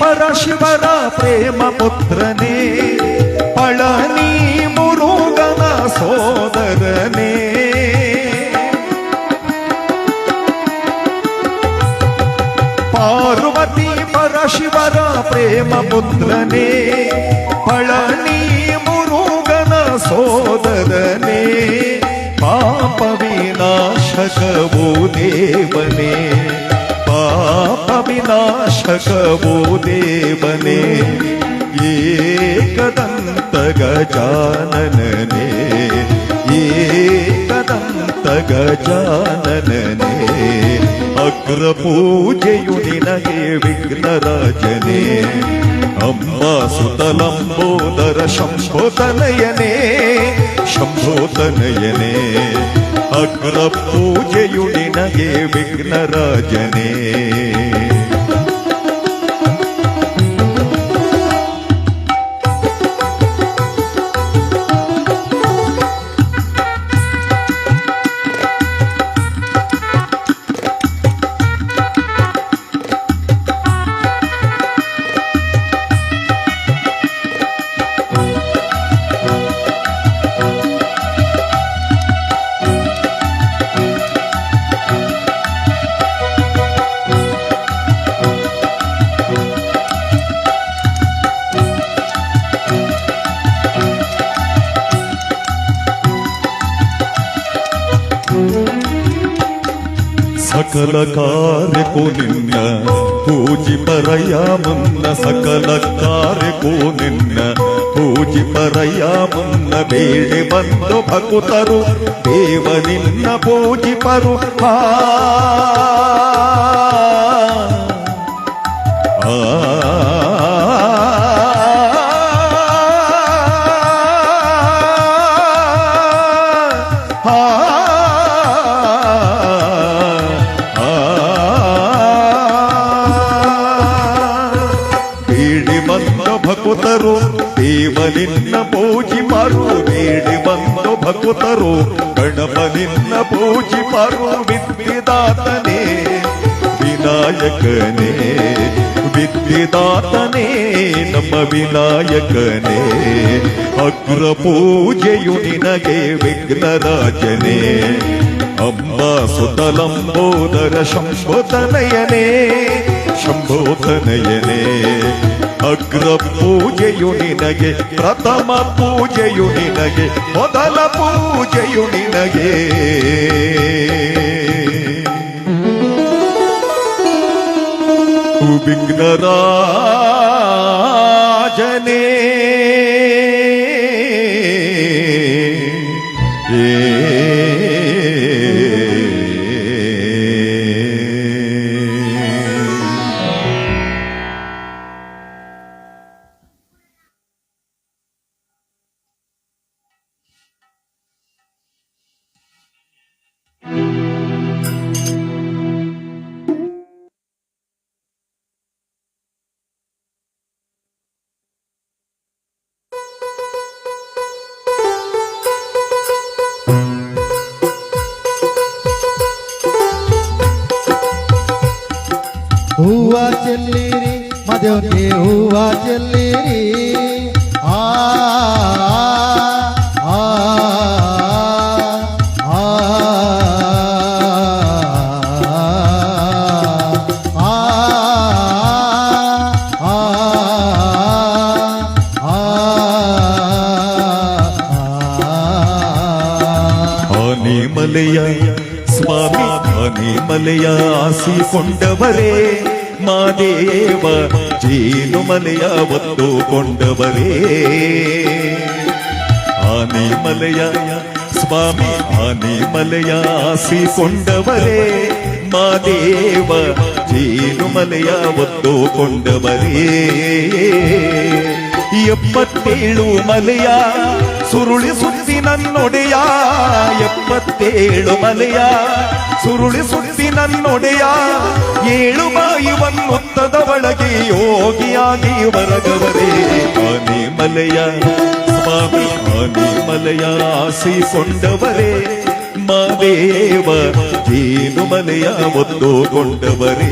ಪರಶಿವರ ಪ್ರೇಮ ಪುತ್ರನೇ ಪಳನಿ ಮುರುಗನ ಸೋದರನೇ ಪಾರ್ವತಿ ಪರಶಿವರ ಪ್ರೇಮ ಪುತ್ರನೇ ಪಳನಿ ಮುರುಗನ ಸೋದರನೇ ಪಾಪ ವಿನಾಶಕವೋ ದೇವನೇ विनाशकवो देवने एकदन्त गजाननने एकदन्त गजाननने अग्रपूजयुनिनये विघ्नराजने अम्बा सुतलम्बोदर शम्भोतनयने शम्भोतनयने अग्रपूजयुनिनये विघ्नराजने ಶಂಭೋತನಯನೇ ಅಗ್ರ ಪೂಜೆಯು ನಿನಗೆ ವಿಘ್ನರಾಜನೇ ಸಕಲ ಕಾರ್ಯಕ್ಕೂ ನಿನ್ನ ಪೂಜಿ ಪರಯ ಮುನ್ನ ಸಕಲ ಕಾರ್ಯಕ್ಕೂ ನಿನ್ನ ಪೂಜಿ ಪರಯ ಮುನ್ನ ಬೇಡಿ ಬಂದು ಭಕುತರು ದೇವ ನಿನ್ನ ಪೂಜಿ ಪರು ಆ ಬೇಡಿ ದೇವನಿನ್ನ ಪೂಜಿ ಮಾರು ಬೇಡಿ ಬಂದ ಭಕುತರು ಗಣಪನಿನ್ನ ಪೂಜಿ ಮಾರು ವಿದ್ಯೆದಾತನೇ ವಿನಾಯಕನೇ ವಿದ್ಯೆದಾತನೇ ನಮ್ಮ ವಿನಾಯಕನೇ ಅಗ್ರ ಪೂಜೆಯು ನಿನಗೆ ವಿಘ್ನರಾಜನೇ ಅಮ್ಮ ಸುತಲಂಬೋದರ ಶಂಭೋತನಯನೇ ಶಂಭೋತನಯನೇ ಅಗ್ರ ಪೂಜೆಯು ನಿನಗೆ ಪ್ರಥಮ ಪೂಜೆಯು ನಿನಗೆ ಮೊದಲ ಪೂಜೆಯು ನಿನಗೆ. ವಿಘ್ನರಾಜನೇ ಏ ಆನೆಮಲೆಯ ಸ್ವಾಮಿ ಆನೆಮಲೆಯ ಆಸಿಕೊಂಡವರೇ ಮಾದೇವ ಜೇನುಮಲೆಯ ಒತ್ತುಕೊಂಡವರೇ ಆನೆಮಲೆಯ ಸ್ವಾಮಿ ಆನೆಮಲೆಯ ಆಸಿಕೊಂಡವರೇ ಮಾದೇವ ಜೇನುಮಲೆಯ ಒತ್ತುಕೊಂಡವರೇ ಎಪ್ಪತ್ತೇಳು ಮಲೆಯ ಸುರುಳಿ ಸುತ್ತಿ ನನ್ನೊಡೆಯ, ಎಪ್ಪತ್ತೇಳು ಮಲೆಯ. ಸುರುಳಿ ಸುತ್ತಿ ನನ್ನೊಡೆಯ, ಏಳು ಬಾಯಿವನ್ನುತ್ತದ ಒಳಗೆ ಯೋಗಿಯಾಗಿ ಹೊರಗವರೇ ಆನೆ ಮಲೆಯ, ಸ್ವಾಮಿ ಆನೆ ಮಲೆಯ ಆಸಿಕೊಂಡವರೇ ಮಾದೇವ ಜೇನು ಮಲೆಯ ಒತ್ತುಕೊಂಡವರೇ.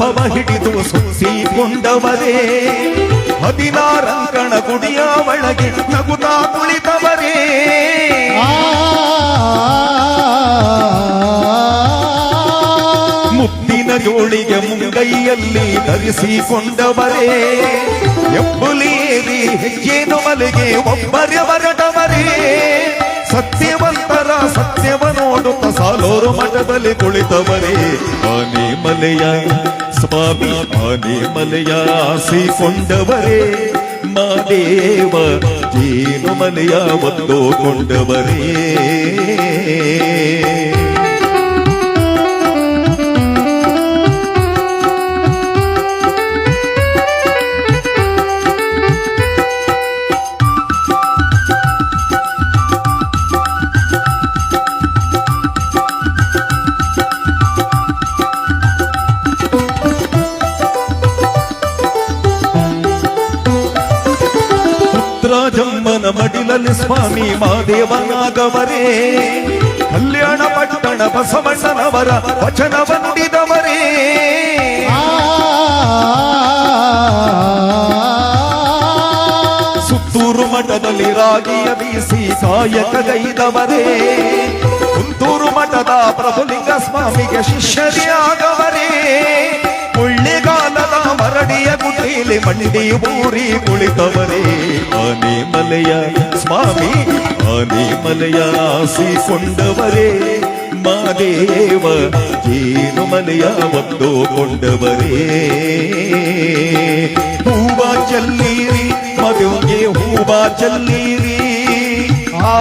ಸರ್ಪವ ಹಿಡಿದು ಸೂಸಿಕೊಂಡವರೇ. ಹದಿನಾರಂಕಣ ಗುಡಿಯ ಒಳಗೆ ನಗುತಾ ಕುಳಿತವರೇ. ಮುತ್ತಿನ ಜೋಳಿಗೆ ಮುಂಗೈಯಲ್ಲಿ ಧರಿಸಿಕೊಂಡವರೇ. ಎಂಬುಲೇರಿ ಹೆಜ್ಜೇನು ಮಲೆಗೆ ಒಬ್ಬರೇ ಹೊರಟವರೇ ಸತ್ಯವಂತರ ಸತ್ಯವ ನೋಡುತ್ತ ಸಾಲೋರು ಮಠದಲ್ಲಿ ಕುಳಿತವರೇ. ಆನೆ ಮಲೆಯ ಸ್ವಾಮಿ ಆನೆ ಮಲೆಯ ಆಸಿಕೊಂಡವರೇ ಮಾದೇವ ಜೇನು ಮಲೆಯ ಒಂದೋಕೊಂಡವರೇ ಪುತ್ರಜಮ್ಮನ ಮಡಿಲಲ್ಲಿ ಸ್ವಾಮಿ ಮಾದೇವನಾಗವರೇ ಕಲ್ಯಾಣ ಪಟ್ಟಣ ಬಸವಣ್ಣನವರ ವಚನ ಬಂದಿದವರೇ ಸುತ್ತೂರು ಮಠದಲ್ಲಿ ರಾಗಿಯ ಬೀಸಿ ಕಾಯಕಗೈದವರೇ ಕುಂತೂರು ಮಠದ ಪ್ರಭುಲಿಂಗ ಸ್ವಾಮಿಗೆ ಶಿಷ್ಯರಿಯಾಗವರೇ ಮರಡಿಯ ಗುಡ್ಡೇಲಿ ಮಂಡಿ ಊರಿ ಕುಳಿತವರೇ ಆನೆ ಮಲೆಯ ಸ್ವಾಮಿ ಆನೆ ಮಲೆಯ ಆಸಿಕೊಂಡವರೇ ಮಾದೇವ ಜೇನು ಮಲೆಯ ಒಂದು ಕೊಂಡವರೇ. ಹೂವ ಚೆಲ್ಲೀರಿ ಮದುವೆಗೆ ಹೂವ ಚೆಲ್ಲೀರಿ. ಆ,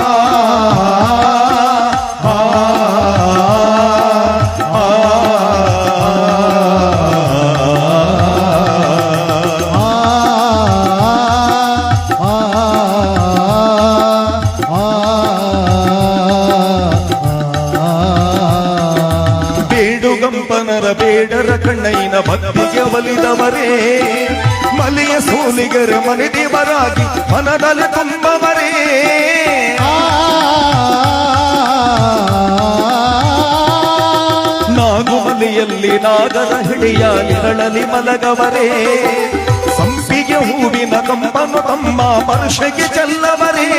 ಕಣ್ಣೈನ ಭಕ್ತಿಗೆ ಒಲಿದವರೇ. ಮಲೆಯ ಸೋಲಿಗರ ಮನೆದೇವರಾಗಿ ಮನದಲ್ಲಿ ತುಂಬವರೇ. ನಾಗುಮಲೆಯಲ್ಲಿ ನಾಗರ ಹಿಡಿಯ ನೆರಳಲಿ ಮಲಗವರೇ. ಸಂಪಿಗೆ ಹೂವಿನ ಕಂಬನು ತಮ್ಮ ಪರುಷಗೆ ಚೆಲ್ಲವರೇ.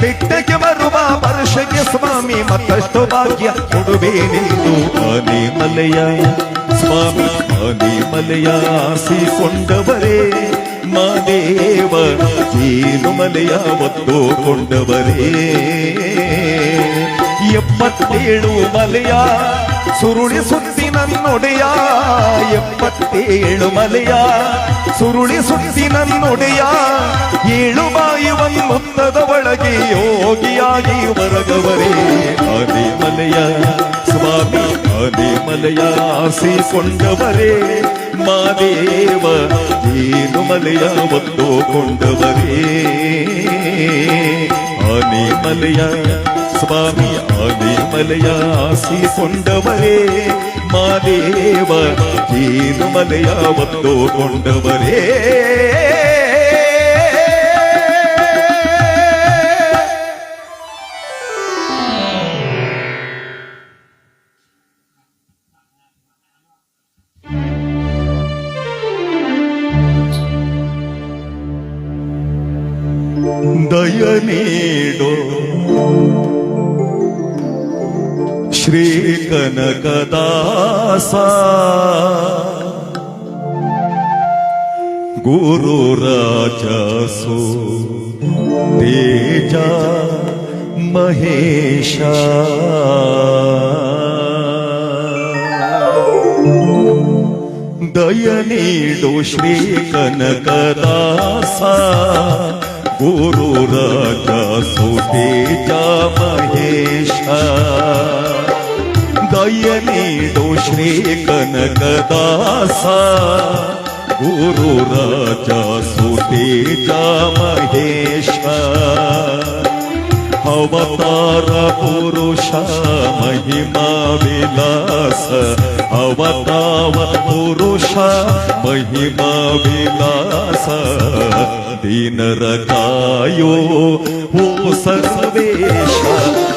ಬೆಟ್ಟಕ್ಕೆ ಬರುವ ಪರುಷಗೆ ಸ್ವಾಮಿ ಮತ್ತಷ್ಟು ಭಾಗ್ಯ ಕೊಡುವೆ ನೀನು. ಮಲೆಯ ಸ್ವಾಮಿ ಮನೆ ಮಲೆಯ ಆಸಿಕೊಂಡವರೇ ಮಾದೇವ ಜೇನು ಮಲೆಯ ಒತ್ತುಕೊಂಡವರೇ ಎಪ್ಪತ್ತೇಳು ಮಲೆಯ ಸುರುಳಿ ಸುತ್ತಿ ನನ್ನೊಡೆಯ, ಎಪ್ಪತ್ತೇಳು ಮಲೆಯ ಸುರುಳಿ ಸುತ್ತಿ ನನ್ನೊಡೆಯ, ಏಳು ಬಾಯಿ ಮುತ್ತದ ಒಳಗೆ ಯೋಗಿಯಾಗಿ ಹೊರಗವರೇ ಆದಿ ಮಲೆಯ சுவாமி மலைமலையாசி கொண்டவரே மாதேவ ஏழுமலையா ஒத்தோ கொண்டவரே. ஆனைமலையா சுவாமி ஆனைமலையாசி கொண்டவரே மாதேவ ஏழுமலையா ஒத்தோ கொண்டவரே. गुरु राजासो। तेजा महेश। दयनी दोश्री कनकदासा। गुरु राजासो तेजा महेशा। दयनी दोश्री कनकदासा। पुरु च सुते च महेश। अवतार पुरुष महिमा विलास। अवताम पुरुष महिमा विलास। विदास दीनरतायो सदेश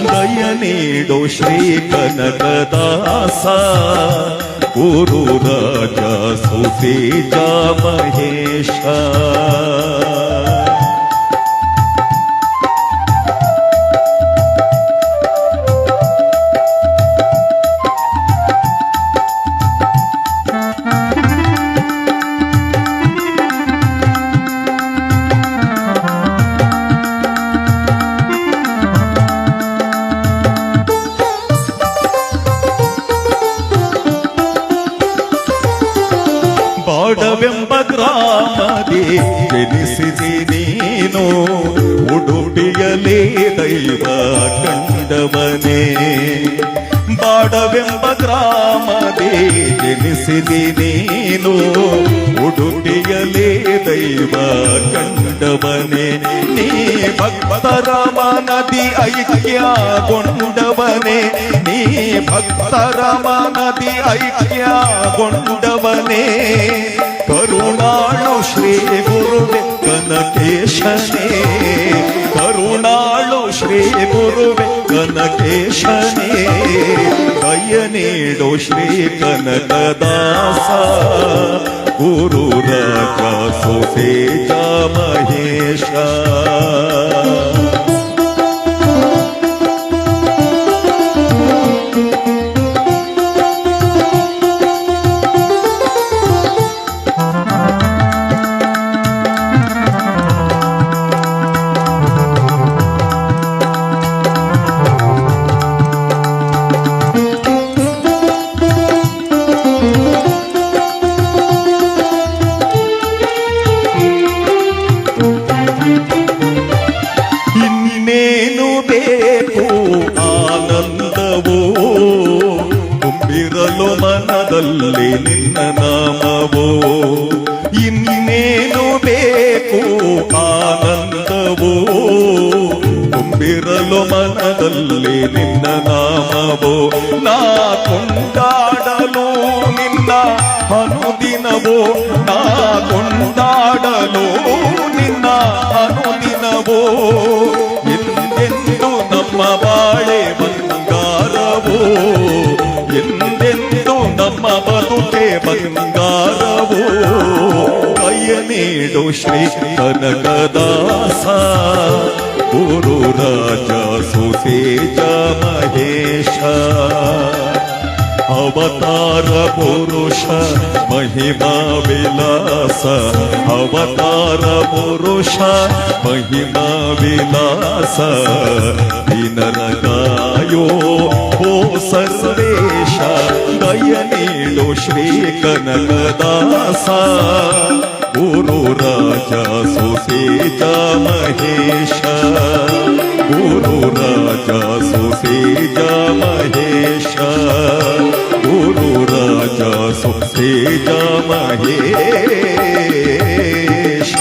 हृयनी दोषीकनरदास गुरुराजा सुतेजा महेशा ಶ್ರೀ ಕನಕದಾಸ ಗುರು ರಾಜ ಸುತೇಜ ಮಹೇಶ ಬಾಡವೆಂಬ ಗ್ರಾಮದಿ ಜನಿಸಿದಿ ನೀನು ಉಡುಪಿಯಲೇ ದೈವ ಕಂಡವನೇ ಬಾಡವೆಂಬ ಗ್ರಾಮದಿ ಜನಿಸಿದಿ ನೀನು ಉಡುಪಿಯಲೇ ದೈವ ಕಂಡವನೇ ನೀ ಭಕ್ತರ ಮನದಿ ಐಕ್ಯಗೊಂಡವನೇ ನೀ ಭಕ್ತರ ಮನದಿ ಐಕ್ಯಗೊಂಡವನೇ ಕರುಣಾಳು ಶ್ರೀ ಗುರುವೆ ಕನಕೇಶನೇ ಕರುಣಾಳು ಶ್ರೀ ಗುರುವೆ ಕನಕೇಶನೇ ದಯ ನೀಡು ಶ್ರೀ ಕನಕದಾಸ गुरुरका सुसेता महेशा ತುಂಬಿರಲು ಮನದಲ್ಲಿ ನಿನ್ನ ನಾಮವೋ ನಾ ಕೊಂಡಾಡಲು ನಿನ್ನ ಅನುದಿನವೋ ನಾ ಕೊಂಡಾಡಲು ನಿನ್ನ ಅನುದಿನವೋ ಎಂದೆಂದು ನಮ್ಮ ಬಾಳೆ ಬಂಗಾರವೋ ಎಂದೆಂದು ನಮ್ಮ ಬದುಕೆ ಬಂಗಾರವೋ ಕೈಯ ನೀಡು ಶ್ರೀ ಕನಕದಾಸ गुरु राजा सुतेजा महेश। अवतार पुरुष महिमा विलास। अवतार पुरुष महिमा विलास। दिन लगायो सर्वेश सेशा गयनीनु गुरु राजा सुसेजा महेश। गुरु राजा सुसेजा महेश। गुरु राजा सुसेजा महेश।